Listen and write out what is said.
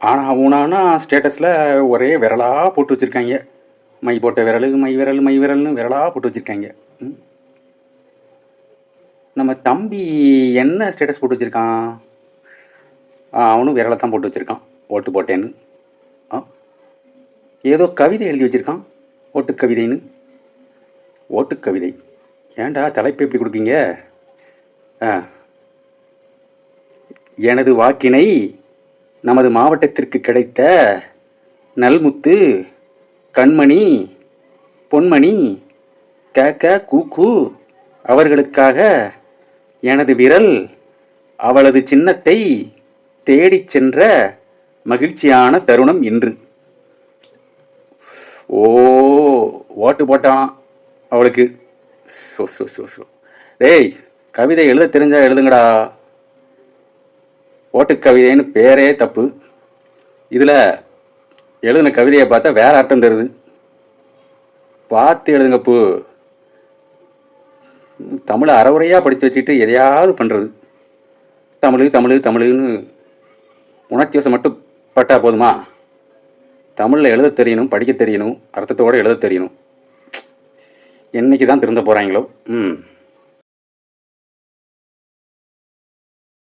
ஆனால் ஊனானா ஸ்டேட்டஸில் ஒரே விரலாக போட்டு வச்சுருக்காங்க. மை போட்ட விரல் மை விரல் மை விரல்னு விரலாக போட்டு வச்சுருக்காங்க. ம். நம்ம தம்பி என்ன ஸ்டேட்டஸ் போட்டு வச்சுருக்கான்? அவனும் விரலை தான் போட்டு வச்சுருக்கான். ஓட்டு போட்டேன்னு. ஆ. ஏதோ கவிதை எழுதி வச்சுருக்கான். ஓட்டு கவிதைன்னு. ஓட்டு கவிதை. ஏன்டா தலைப்பு எப்படி கொடுக்கீங்க ஆ. எனது வாக்கினை நமது மாவட்டத்திற்கு கிடைத்த நல்முத்து கண்மணி பொன்மணி கேக்க கூக்கு அவர்களுக்காக எனது விரல் அவளது சின்னத்தை தேடிச் சென்ற மகிழ்ச்சியான தருணம் இன்று. ஓ ஓட்டு போட்டான் அவளுக்கு. ஷோ ஷோ ஷோ ஷோ. டேய் கவிதை எழுத தெரிஞ்சா எழுதுங்கடா. ஓட்டுக்கவிதைன்னு பேரே தப்பு. இதில் எழுதின கவிதையை பார்த்தா வேற அர்த்தம் தருது. பார்த்து எழுதுங்க பூ. தமிழை அறவுரையாக படித்து வச்சுட்டு எதையாவது பண்ணுறது தமிழ் தமிழ் தமிழ்னு உணர்ச்சி வசம் மட்டும் பட்டால் போதுமா? தமிழில் எழுத தெரியணும் படிக்க தெரியணும் அர்த்தத்தோடு எழுத தெரியணும். என்னைக்கு தான் திருந்த போகிறாங்களோ ம்.